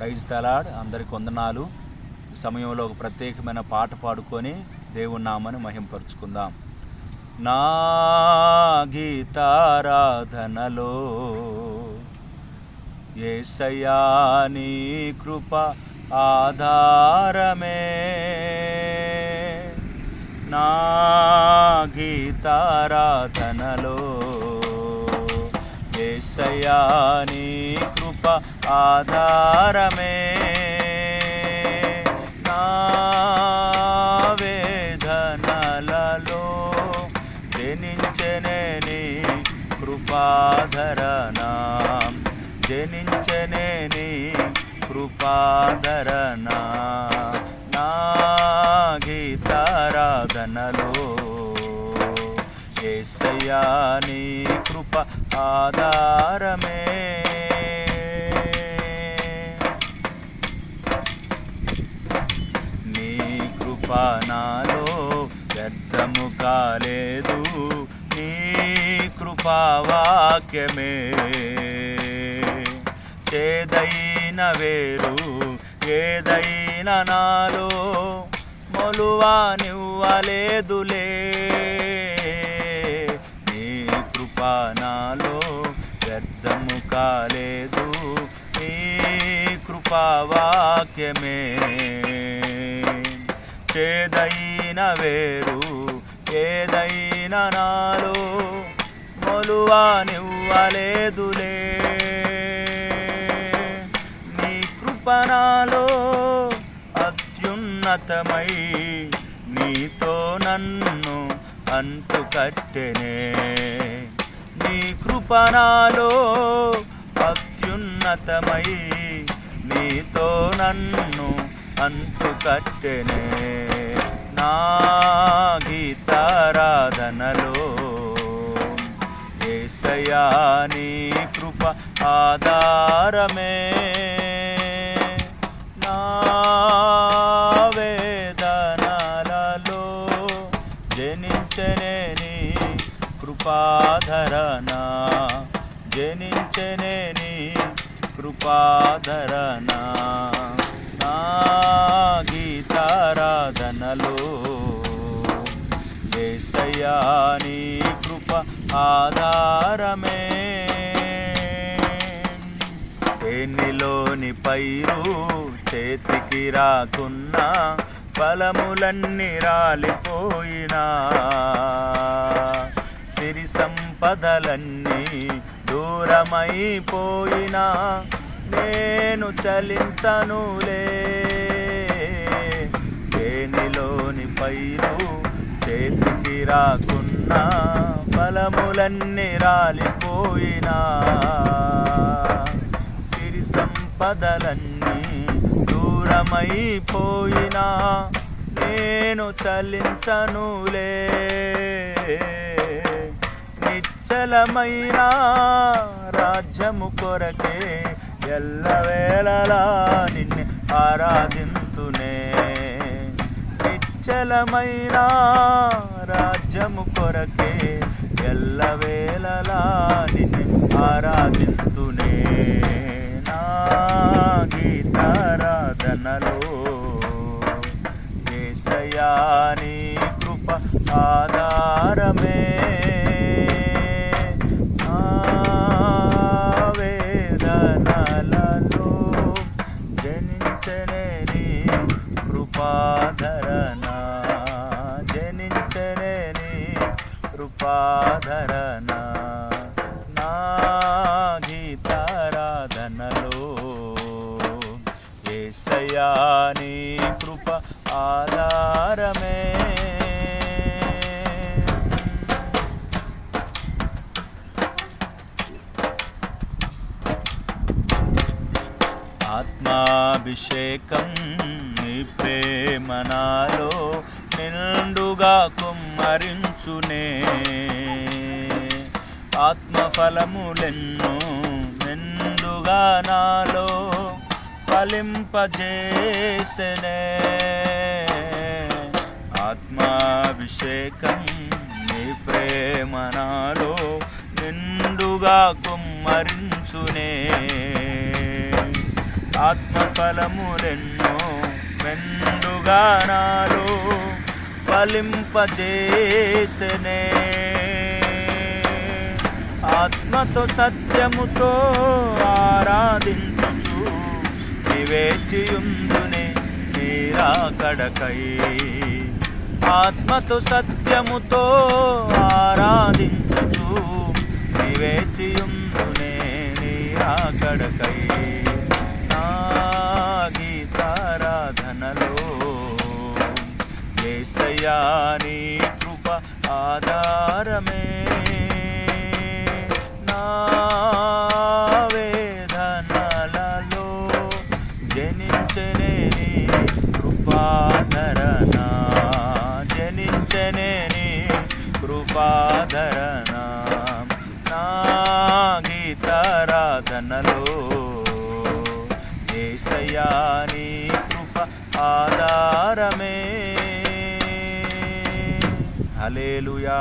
Praise తలాడ్. అందరికి వందనాలు. ఈ సమయంలో ఒక ప్రత్యేకమైన పాట పాడుకొని దేవుని నామని మహింపరుచుకుందాం. నా గీతారాధనలో ఏసయాని నీ కృప ఆధారమే. నా గీతారాధనలో ఏసయ్యా నీ కృప ఆధారమే. నా వేదనలలో జనించనే నీ కృపాధరణ. జనించనే నీ కృపాధరణ. నా గీతారాధనలో ఏసయా నీ కృప ఆధారమే. నీ కృప నాలో వ్యర్థము కాలేదు నీ కృపావాక్యమే చేదైన వేరు ఏదైనా నాలో మొలువా నివ్వలేదులే. నాలో వ్యర్థము కాలేదు. నీ కృపావాక్యమే చేదైన వేరు ఏదైన నాలో మొలువా నివ్వలేదులే. నీ కృపణాలో అత్యున్నతమై నీతో నన్ను అంటు కట్టెనే. కృపణాలో అత్యున్నతమై నీతో నన్ను అంటు కట్టెనే నా గీతారాధనలో. ఏసయా నీ కృప ఆధారమే. కృపాధరణ జనించనే నీ కృపాధరణ నా గీతారాధనలో ఏసయ్యా నీ కృప ఆధారమే. ఎన్నిలోని పైరు చేతికి రాకున్నా ఫలములన్నీ రాలిపోయినా. సంపదలన్నీ దూరమైపోయినా నేను చలింతనులే దేనిలోని పైరు చేతికి రాకున్నా ఫలములన్నీ రాలిపోయినా. సిరి సంపదలన్నీ దూరమైపోయినా నేను చలించనులే. నిశ్చలమైన రాజ్యము కొరకే ఎల్లవేళలా నిన్ను ఆరాధింతునే. నిశ్చలమైన రాజ్యము కొరకే ఎల్లవేళలా నిన్ను ఆరాధింతునే. నా గీతారాధనలో ఏసయా నీ కృప ఆధారమే. కృపాధరణ. జనించనే కృపాధరణ. నా గీతారాధనలో ఏసయా కృప ఆధారమే. ఆత్మాభిషేకం ప్రేమ నాలో నిండుగా కుమ్మరించునే. ఆత్మఫలములెన్నో నిండుగా నాలో ఫలింపజేసనే. ఆత్మాభిషేకం నీ ప్రేమ నాలో నిండుగా కుమ్మరించునే. ఆత్మఫలములెన్నో మెండుగా నాలో ఫలింపజేసనే. ఆత్మతో సత్యముతో ఆరాధించు నివేచియుందునే నీరాకడకై. ఆత్మతో సత్యముతో ఆరాధించు నివేచియుందునే నీరాకడకై. ఏసయ్యా నీ కృప ఆధారమే. నా వేదనలలో జనించనే నీ కృపాధరణ జనించనే నీ కృపాధరణ నా గీతారాధనలో ఏసయ్యా నీ కృప ఆధారమే. హలేలుయా